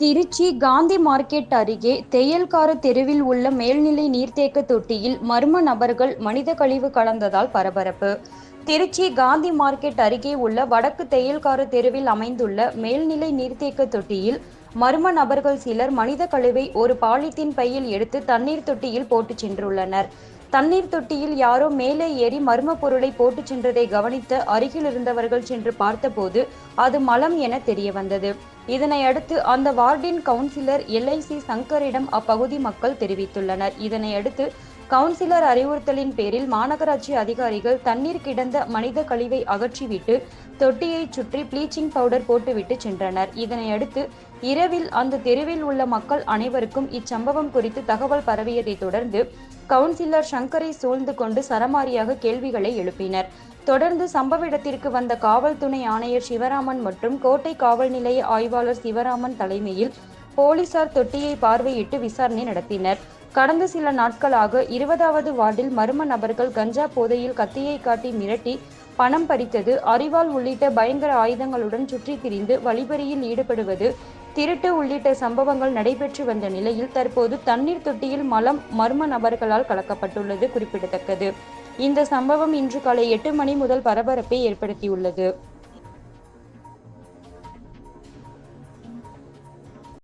Trichy Gandhi market அருகே தையல்கார தெருவில் உள்ள மேல்நிலை நீர்த்தேக்க தொட்டியில் மர்ம நபர்கள் மனித கழிவு கலந்ததால் பரபரப்பு. திருச்சி காந்தி மார்க்கெட் அருகே உள்ள வடக்கு தையல்கார தெருவில் அமைந்துள்ள மேல்நிலை நீர்த்தேக்க தொட்டியில் மர்ம நபர்கள் சிலர் மனித கழிவை ஒரு பாலித்தீன் பையில் எடுத்து தண்ணீர் தொட்டியில் போட்டுச் சென்றுள்ளனர். தண்ணீர் தொட்டியில் யாரோ மேலே ஏறி மர்ம பொருளை போட்டுச் சென்றதை கவனித்த அருகில் இருந்தவர்கள் சென்று பார்த்தபோது அது மலம் என தெரிய வந்தது. இதனை அடுத்து அந்த வார்டின் கவுன்சிலர் எல்ஐசி சங்கரிடம் அப்பகுதி மக்கள் தெரிவித்துள்ளனர். இதனை அடுத்து கவுன்சிலர் அறிவுறுத்தலின் பேரில் மாநகராட்சி அதிகாரிகள் தண்ணீர் கிடந்த மனித கழிவை அகற்றிவிட்டு தொட்டியை சுற்றி ப்ளீச்சிங் பவுடர் போட்டுவிட்டு சென்றனர். இதனையடுத்து இரவில் அந்த தெருவில் உள்ள மக்கள் அனைவருக்கும் இச்சம்பவம் குறித்து தகவல் பரவியதை தொடர்ந்து கவுன்சிலர் சங்கரை சூழ்ந்து கொண்டு சரமாரியாக கேள்விகளை எழுப்பினர். தொடர்ந்து சம்பவ இடத்திற்கு வந்த காவல் துணை ஆணையர் சிவராமன் மற்றும் கோட்டை காவல் நிலைய ஆய்வாளர் சிவராமன் தலைமையில் போலீசார் தொட்டியை பார்வையிட்டு விசாரணை நடத்தினர். கடந்த சில நாட்களாக இருபதாவது வார்டில் மர்ம நபர்கள் கஞ்சா போதையில் கத்தியை காட்டி மிரட்டி பணம் பறித்தது அரிவாள் உள்ளிட்ட பயங்கர ஆயுதங்களுடன் சுற்றி திரிந்து வழிபறியில் ஈடுபடுவது திருட்டு உள்ளிட்ட சம்பவங்கள் நடைபெற்று வந்த நிலையில் தற்போது தண்ணீர் தொட்டியில் மலம் மர்ம நபர்களால் கலக்கப்பட்டுள்ளது குறிப்பிடத்தக்கது. இந்த சம்பவம் இன்று காலை எட்டு மணி முதல் பரபரப்பை ஏற்படுத்தியுள்ளது.